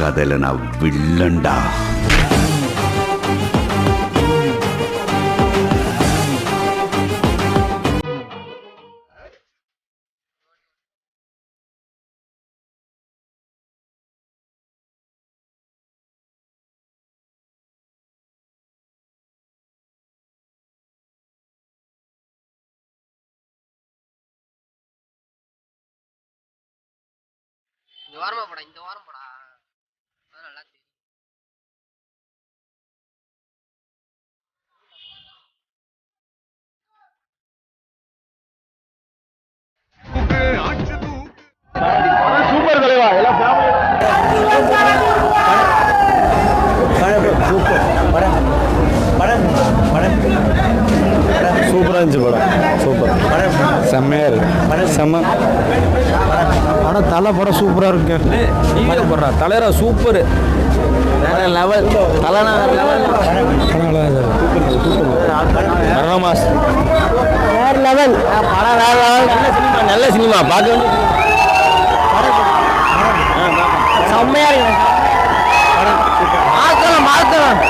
கதையில நான் வில்லண்டா? இந்த வாரமா போடா இந்த வாரம் போடா. செம்ம. ஆனால் தலை படம் சூப்பராக இருக்கு போடுறா. தலைரா சூப்பர் வேற லெவல் தலைனா லெவல் வேற லெவல் படம் வேற லெவல் நல்ல சினிமா நல்ல சினிமா பார்க்க வேண்டிய செம்மையா இருக்கு மாத்தலாம் மாத்தலாம்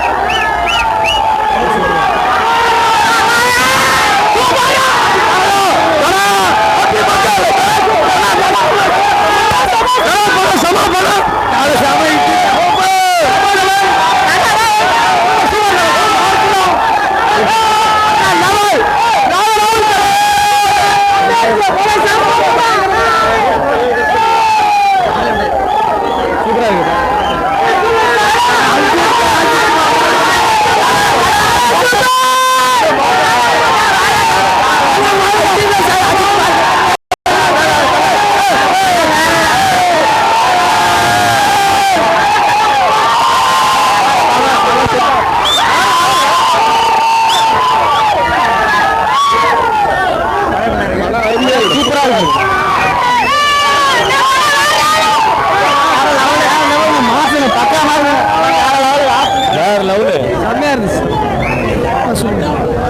வேற லெவலு செம்மையா இருந்துச்சு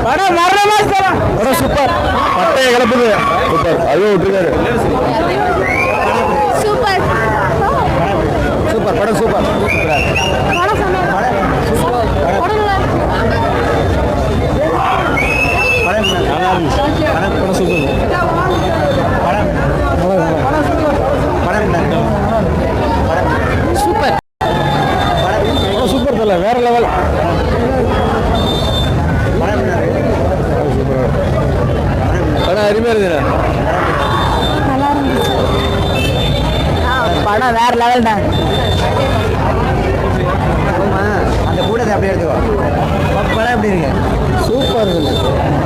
படம் மரணமா படம் படம் சூப்பர் பட்டையை கிளப்புது சூப்பர் அதுவும் விட்டுருக்காரு. சூப்பர். சூப்பர் படம் சூப்பர். படம் நல்லா இருக்கு. படம் சூப்பர் சூப்பர் படம் சூப்பர் தல வேற லெவல் படம் அருமையாக இருக்குண்ணா நல்லா இருந்துச்சு படம் வேற லெவல் தான். அந்த கூட்டத்தை அப்படியே எடுத்துக்கோ. எப்படி இருக்கு? சூப்பர். இருக்கு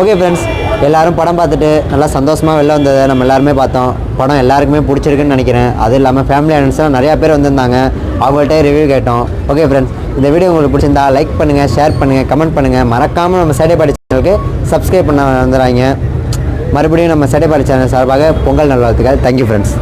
ஓகே ஃப்ரெண்ட்ஸ் எல்லோரும் படம் பார்த்துட்டு நல்லா சந்தோஷமாக வெளில வந்ததை நம்ம எல்லாருமே பார்த்தோம். படம் எல்லாருக்குமே பிடிச்சிருக்குன்னு நினைக்கிறேன். அது இல்லாமல் ஃபேமிலி ஆனன்ஸ்லாம் நிறையா பேர் வந்திருந்தாங்க. அவங்கள்ட்ட ரிவ்யூ கேட்டோம். ஓகே ஃப்ரெண்ட்ஸ் இந்த வீடியோ உங்களுக்கு பிடிச்சிருந்தா லைக் பண்ணுங்கள் ஷேர் பண்ணுங்கள் கமெண்ட் பண்ணுங்கள் மறக்காமல் நம்ம சேடைப்பாடி சேனலுக்கு சப்ஸ்கிரைப் பண்ண வந்துடுறாங்க மறுபடியும் நம்ம சேடைப்பாடி சேனல் சார்பாக பொங்கல் நல்வாழ்த்துக்கள். Thank you friends